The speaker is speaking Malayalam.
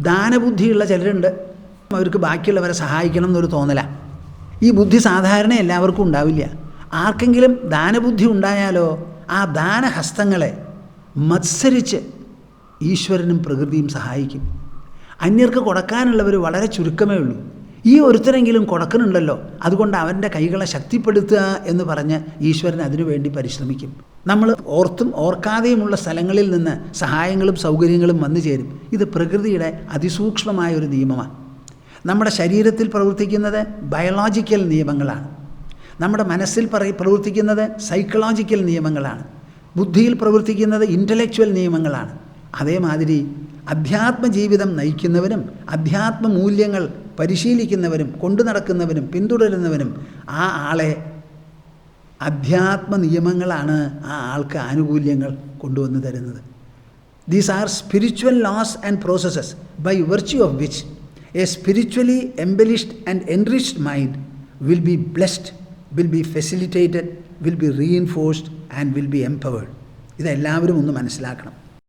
ദാനബുദ്ധിയുള്ള ചിലരുണ്ട്. അവർക്ക് ബാക്കിയുള്ളവരെ സഹായിക്കണം എന്നൊരു തോന്നല. ഈ ബുദ്ധി സാധാരണ എല്ലാവർക്കും ഉണ്ടാവില്ല. ആർക്കെങ്കിലും ദാനബുദ്ധി ഉണ്ടായാലോ ആ ദാനഹസ്തങ്ങളെ മത്സരിച്ച് ഈശ്വരനും പ്രകൃതിയും സഹായിക്കും. അന്യർക്ക് കൊടുക്കാനുള്ളവർ വളരെ ചുരുക്കമേ ഉള്ളൂ. ഈ ഒരുത്തരെങ്കിലും കൊടുക്കുന്നുണ്ടല്ലോ അതുകൊണ്ട് അവന്റെ കൈകളെ ശക്തിപ്പെടുത്തുക എന്ന് പറഞ്ഞ് ഈശ്വരൻ അതിനുവേണ്ടി പരിശ്രമിക്കും. നമ്മൾ ഓർത്തും ഓർക്കാതെയുമുള്ള സ്ഥലങ്ങളിൽ നിന്ന് സഹായങ്ങളും സൗകര്യങ്ങളും വന്നു ചേരും. ഇത് പ്രകൃതിയുടെ അതിസൂക്ഷ്മമായ ഒരു നിയമമാണ്. നമ്മുടെ ശരീരത്തിൽ പ്രവർത്തിക്കുന്നത് ബയോളജിക്കൽ നിയമങ്ങളാണ്. നമ്മുടെ മനസ്സിൽ പ്രവർത്തിക്കുന്നത് സൈക്കോളജിക്കൽ നിയമങ്ങളാണ്. ബുദ്ധിയിൽ പ്രവർത്തിക്കുന്നത് ഇന്റലക്ച്വൽ നിയമങ്ങളാണ്. അതേമാതിരി അധ്യാത്മ ജീവിതം നയിക്കുന്നവനും അധ്യാത്മ മൂല്യങ്ങൾ പരിശീലിക്കുന്നവരും കൊണ്ടു നടക്കുന്നവനും പിന്തുടരുന്നവനും ആ ആളെ അധ്യാത്മ നിയമങ്ങളാണ് ആ ആൾക്ക് ആനുകൂല്യങ്ങൾ കൊണ്ടുവന്ന് തരുന്നത്. These are spiritual laws and processes by virtue of which a spiritually embellished and enriched mind will be blessed will be facilitated will be reinforced and will be empowered ഇതെല്ലാവരും ഒന്ന് മനസ്സിലാക്കണം.